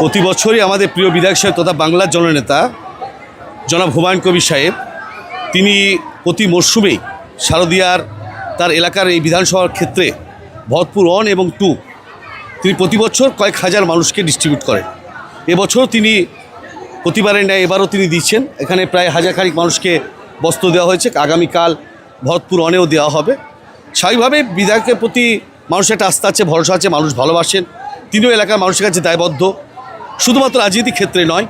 প্রতি বছরই আমাদের প্রিয় বিধায়ক সাহেব তথা বাংলার জননেতা জনাব হুমায়ুন কবির সাহেব, তিনি প্রতি মরশুমেই শারদিয়ার তার এলাকার এই বিধানসভার ক্ষেত্রে ভরতপুর ওয়ান এবং টু, তিনি প্রতি বছর কয়েক হাজার মানুষকে ডিস্ট্রিবিউট করেন। এবছর তিনি প্রতিবারের ন্যায় এবারও তিনি দিচ্ছেন। এখানে প্রায় হাজার খানিক মানুষকে বস্ত্র দেওয়া হয়েছে। আগামীকাল ভরতপুর অনেও দেওয়া হবে। স্বাভাবিকভাবে বিধায়কের প্রতি মানুষের একটা আস্থা আছে, ভরসা আছে, মানুষ ভালোবাসেন। তিনিও এলাকার মানুষের কাছে দায়বদ্ধ। শুধুমাত্র রাজনীতির ক্ষেত্রে নয়,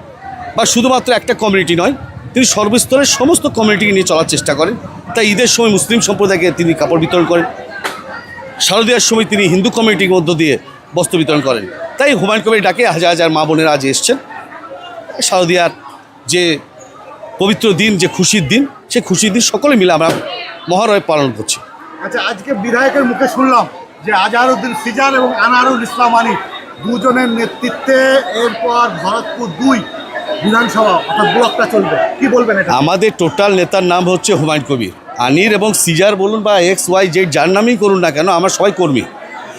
বা শুধুমাত্র একটা কমিউনিটি নয়, তিনি সর্বস্তরের সমস্ত কমিউনিটিকে নিয়ে চলার চেষ্টা করেন। তাই ঈদের সময় মুসলিম সম্প্রদায়কে তিনি কাপড় বিতরণ করেন। শারদীয়ার সময় তিনি হিন্দু কমিউনিটির মধ্য দিয়ে বস্ত্র বিতরণ করেন। তাই হুমায়ুন কবির ডাকে হাজার হাজার মা বোনেরা আজ এসছেন। শারদীয়ার যে পবিত্র দিন, যে খুশির দিন সে খুশির দিন সকলে মিলে আমরা মহারয় পালন করছি। আচ্ছা আজকে বিধায়কের মুখে শুনলাম যে আজহারউদ্দিন সিজার এবং আনারুল ইসলাম আলী দুজনের নেতৃত্বে এরপর ভরতপুর দুই বিধানসভা, অর্থাৎ ব্লকটা চলবে। কি বলবেন এটা? আমাদের টোটাল নেতার নাম হচ্ছে হুমায়ুন কবির। আনির এবং সিজার বলুন বা এক্স, ওয়াই, জেড, যার নামই করুন না কেন, আমরা সবাই কর্মী।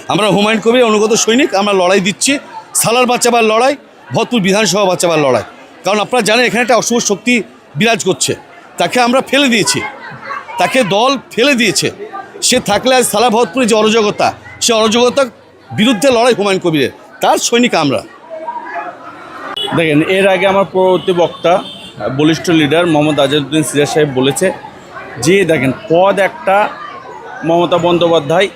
আমরা হুমায়ুন কবির অনুগত সৈনিক, আমরা লড়াই দিচ্ছি। সালার বাঁচাবার লড়াই, ভরতপুর বিধানসভা বাঁচাবার লড়াই। কারণ আপনারা জানেন, এখানে একটা অশুভ শক্তি বিরাজ করছে। তাকে আমরা ফেলে দিয়েছি। তাকে দল ফেলে দিয়েছে। সে থাকলে আজ সালা ভরতপুরে যে অরাজকতা, সে অরাজকতার বিরুদ্ধে লড়াই হুমায়ুন কবিরের, তার সৈনিক আমরা। দেখেন, এর আগে আমার পরবর্তী বক্তা, বলিষ্ঠ লিডার মোহাম্মদ আজাদুদ্দিন সিরাজ সাহেব বলেছে যে, দেখেন, পদ একটা মমতা বন্দ্যোপাধ্যায়,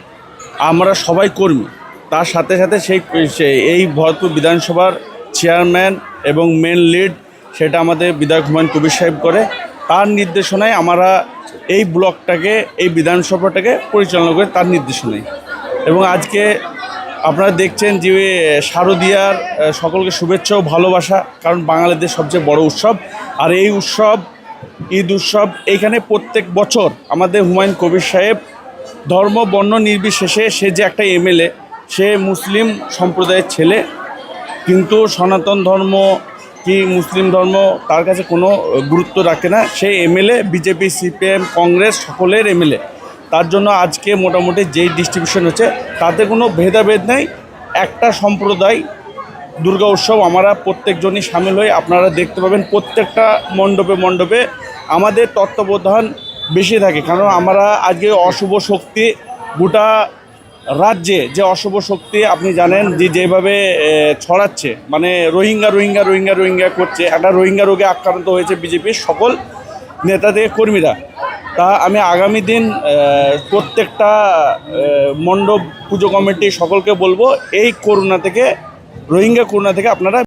আমরা সবাই কর্মী। তার সাথে সাথে সেই এই ভরতপুর বিধানসভার চেয়ারম্যান এবং মেন লিড সেটা আমাদের বিধায়ক হুমায়ুন কবির সাহেব করে। তার নির্দেশনায় আমরা এই ব্লকটাকে, এই বিধানসভাটাকে পরিচালনা করে তার নির্দেশনায় এবং আজকে আপনারা দেখছেন যে শারদীয়ার সকলকে শুভেচ্ছা ও ভালোবাসা, কারণ বাঙালিদের সবচেয়ে বড় উৎসব। আর এই উৎসব, ঈদ উৎসব, এইখানে প্রত্যেক বছর আমাদের হুমায়ুন কবির সাহেব ধর্ম, বর্ণ নির্বিশেষে সে যে একটা এমএলএ, সে মুসলিম সম্প্রদায়ের ছেলে। কিন্তু সনাতন ধর্ম কি মুসলিম ধর্ম তার কাছে কোনো গুরুত্ব রাখে না। সে এমএলএ বিজেপি সিপিএম কংগ্রেস সকলের এমএলএ তার জন্য আজকে মোটামুটি যেই ডিস্ট্রিবিউশন হচ্ছে, তাতে কোনো ভেদাভেদ নেই। একটা সম্প্রদায়, দুর্গা উৎসব, আমরা প্রত্যেকজনই সামিল হয়ে আপনারা দেখতে পাবেন প্রত্যেকটা মণ্ডপে মণ্ডপে আমাদের তত্ত্বাবধান বেশি থাকে। কারণ আমরা আজকে অশুভ শক্তি গোটা রাজ্যে যে অশুভ শক্তি আপনি জানেন যে যেভাবে ছড়াচ্ছে মানে রোহিঙ্গা রোহিঙ্গা রোহিঙ্গা রোহিঙ্গা করছে, একটা রোহিঙ্গা রোগে আক্রান্ত হয়েছে বিজেপির সকল নেতা থেকে কর্মীরা। তা আমি আগামী দিন প্রত্যেকটা মণ্ডপ, পুজো কমিটি সকলকে বলব, এই করোনা থেকে, রোহিঙ্গা করোনা থেকে আপনারা